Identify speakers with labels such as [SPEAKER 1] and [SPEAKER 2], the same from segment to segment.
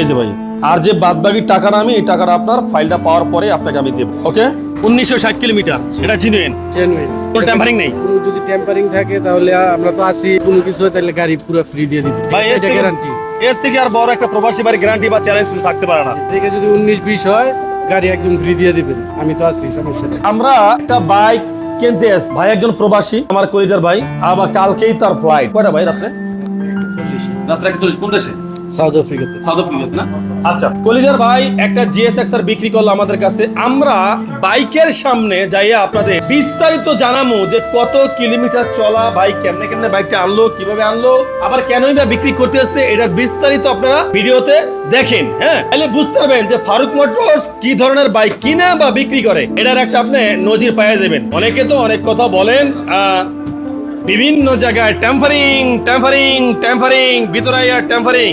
[SPEAKER 1] এই যে ভাই আর যে বাদ বাকি টাকাটা আমি এই টাকাটা আপনার ফাইলটা পাওয়ার পরে আপনাকে আমি দেব ওকে উনিশশো ষাট কিলোমিটার এটা জিনুইন
[SPEAKER 2] জেনুইন
[SPEAKER 1] কোনো ট্যাম্পারিং নেই?
[SPEAKER 2] কোনো যদি টেম্পারিং থাকে তাহলে আমরা তো আসি কোনো কিছু হয় তাহলে গাড়ি পুরো ফ্রি দিয়ে দিবে।
[SPEAKER 1] ভাই
[SPEAKER 2] এটা গ্যারান্টি
[SPEAKER 1] এর থেকে আর বড় একটা প্রবাসী বাড়ি গ্যারান্টি বা চ্যালেঞ্জ থাকতে পারে না।
[SPEAKER 2] থেকে যদি উনিশ বিশ হয় গাড়ি একদম ফ্রি দিয়ে দিবেন। আমি তো আছি সমস্যা নেই।
[SPEAKER 1] আমরা একটা বাইক কিনতে এসে ভাই একজন প্রবাসী আমার কলিজার ভাই। আবার কালকেই তার ফ্লাইট কয়টা ভাই রাত্রে? রাত্রে একটা চল্লিশ কোন দেশে
[SPEAKER 2] সাউথ আফ্রিকাতে।
[SPEAKER 1] সাউথ আফ্রিকা না? আচ্ছা কলিজার ভাই একটা জিএসএক্স আর বিক্রি করল আমাদের কাছে। আমরা বাইকের সামনে যাইয়া আপনাদের বিস্তারিত জানামু যে কত কিলোমিটার চলা বাইক কেমনে কেমনে বাইকটা আনলো কীভাবে আনলো আবার কেনই বা বিক্রি করতে আসছে এটার বিস্তারিত আপনারা ভিডিওতে দেখেন হ্যাঁ? তাহলে বুঝতে পারবেন যে ফারুক মোটরস কি ধরনের বাইক কিনা বা বিক্রি করে এটার একটা আপনি নজির পাওয়া যাবেন। অনেকে তো অনেক কথা বলেন আহ, বিভিন্ন জায়গায় ট্যাম্পারিং ট্যাম্পারিং ট্যাম্পারিং ভিতরাইয়া ট্যাম্পারিং।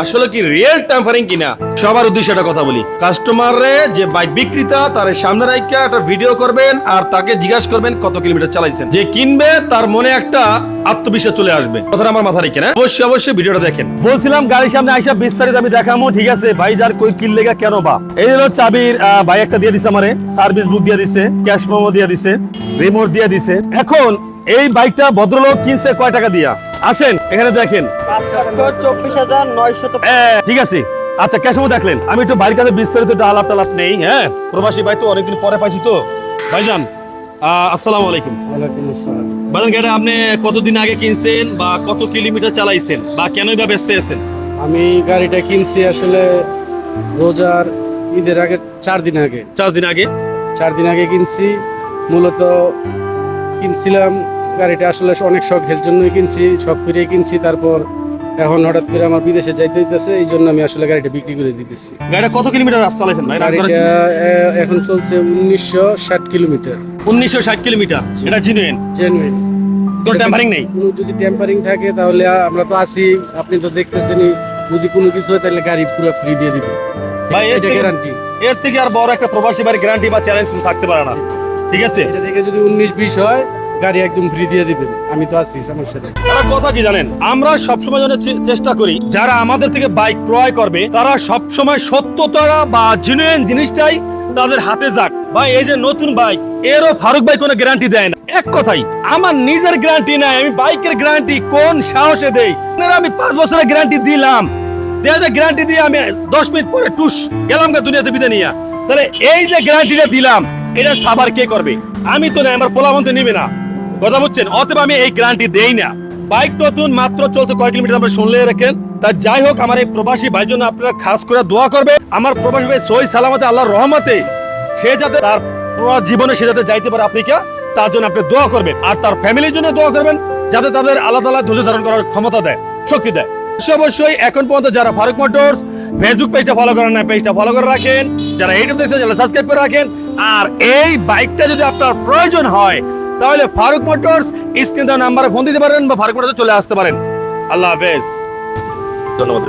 [SPEAKER 1] আসলে কি রিয়েল ট্যাম্পারিং কিনা? সবার উদ্দেশ্যে একটা কথা বলি। কাস্টমাররে যে বাইক বিক্রেতা, তার সামনে রাখা একটা ভিডিও করবেন আর তাকে জিজ্ঞাসা করবেন কত কিলোমিটার চালাইছেন। যে কিনবে, তার মনে একটা আত্মবিশ্বাস চলে আসবে। কথাটা আমার মাথা রেখে না অবশ্যই অবশ্যই ভিডিওটা দেখেন। বলছিলাম গাড়ির সামনে আইসা বিস্তারিত আমি দেখামো, ঠিক আছে? ভাই, যার কই কিল লেগা কেন বা? এই হলো চাবির ভাই একটা দিয়ে দিছে আমারে। সার্ভিস বুক দিয়ে দিছে ক্যাশ মেমো দিয়ে দিছে রিমোট দিয়ে দিছে। এখন এই বাইকটা ভদ্রলোক কিনছে কয় টাকা দিয়া? আসেন এখানে দেখেন। ঠিক আছে। আচ্ছা ক্যাশ মেমো দেখলেন আমি একটু বাড়ির কাছে বিস্তারিত আলাপ টালাপ নেই হ্যাঁ? প্রবাসী ভাই তো অনেকদিন পরে পাইছি তো। ভাইজান আসসালামু আলাইকুম।
[SPEAKER 2] ওয়ালাইকুম আসসালাম।
[SPEAKER 1] ভাইজান গাড়ি আপনি কতদিন আগে কিনছেন বা কত কিলোমিটার চালাইছেন বা কেনই বা ব্যস্ত আছেন?
[SPEAKER 2] আমি গাড়িটা কিনছি আসলে রোজার ঈদের আগে চার দিন আগে।
[SPEAKER 1] চার দিন আগে?
[SPEAKER 2] চার দিন আগে কিনছি। মূলত কিনছিলাম গাড়িটা আসলে অনেক শখের জন্যই কিনছি শখ করে কিনছি তারপর এখন হঠাৎ করে আমার বিদেশে যাইতে হইতেছে এই জন্য আমি আসলে গাড়িটা বিক্রি করে দিতেছি।
[SPEAKER 1] গাড়িটা কত কিলোমিটার রাস্তা চালাইছেন ভাই?
[SPEAKER 2] গাড়িটা এখন চলছে উনিশশো ষাট কিলোমিটার।
[SPEAKER 1] উনিশশো ষাট কিলোমিটার? এটা জিনুইন
[SPEAKER 2] জেনুইন
[SPEAKER 1] কোনো নেই?
[SPEAKER 2] যদি টেম্পারিং থাকে তাহলে আমরা তো আছি আপনি তো দেখতেছেনই যদি কোনো কিছু হয় তাহলে গাড়ি পুরো ফ্রি দিয়ে দিবে।
[SPEAKER 1] ভাই,
[SPEAKER 2] এটা গ্যারান্টি
[SPEAKER 1] এর থেকে আর বড় একটা প্রবাসী বাড়ি গ্যারান্টি বা চ্যালেঞ্জ থাকতে পারে না। ঠিক আছে?
[SPEAKER 2] এটা থেকে যদি উনিশ বিশ হয় গাড়ি একদম ফ্রি দিয়ে দিবেন। আমি তো আছি, সমস্যা নেই।
[SPEAKER 1] তারা কথা কি জানেন? আমরা সবসময় চে- চেষ্টা করি, যারা আমাদের থেকে বাইক ক্রয় করবে, তারা সবসময় সত্যতা বা জেনুইন জিনিসটাই তাদের হাতে যাক। এই যে নতুন বাইক, এরও ফারুক ভাই কোনো গ্যারান্টি দেয় না। এক কথাই, আমার নিজের গ্যারান্টি নাই, আমি বাইকের গ্যারান্টি কোন সাহসে দেই? আমি পাঁচ বছরের গ্যারান্টি দিলাম। গ্যারান্টি দিয়ে আমি দশ মিনিট পরে টুস, গেলাম দুনিয়াতে বিদায় নিয়ে। তাহলে এই যে গ্যারান্টিটা দিলাম, এটা সাবার কে করবে? আমি তো না আমার পোলাবন্তে নিবে না। কথা বুঝছেন? অতএব আমি এই গ্যারান্টি দেই না। বাইক নতুন মাত্র চলছে কয় কিলোমিটার আমরা শুনলে রাখেন তা যাই হোক, আমার এই প্রবাসী ভাই জন্য আপনারা খাস করে দোয়া করবে আমার প্রবাসী ভাই সই সালামতে, আল্লাহর রহমতে সে যাতে তার জীবনে সে যাতে যাইতে পারে আফ্রিকা, তার জন্য আপনি দোয়া করবেন। আর তার ফ্যামিলির জন্য দোয়া করবেন, যাতে তাদের আল্লাহ তালা ধৈর্য ধারণ করার ক্ষমতা দেয়, শক্তি দেয়। অবশ্যই অবশ্যই, এখন পর্যন্ত যারা ফারুক মোটরস ফেসবুক পেজটা ফলো করেন না পেজটা ফলো করে রাখেন। যারা ইউটিউব দেখছেন, যারা সাবস্ক্রাইব করে রাখেন। আর এই বাইকটা যদি আপনার প্রয়োজন হয় তাহলে ফারুক মোটরস স্ক্রিন নাম্বারে ফোন দিতে পারেন বা ফারুক মোটরসে চলে আসতে পারেন আল্লাহ হাফেজ ধন্যবাদ।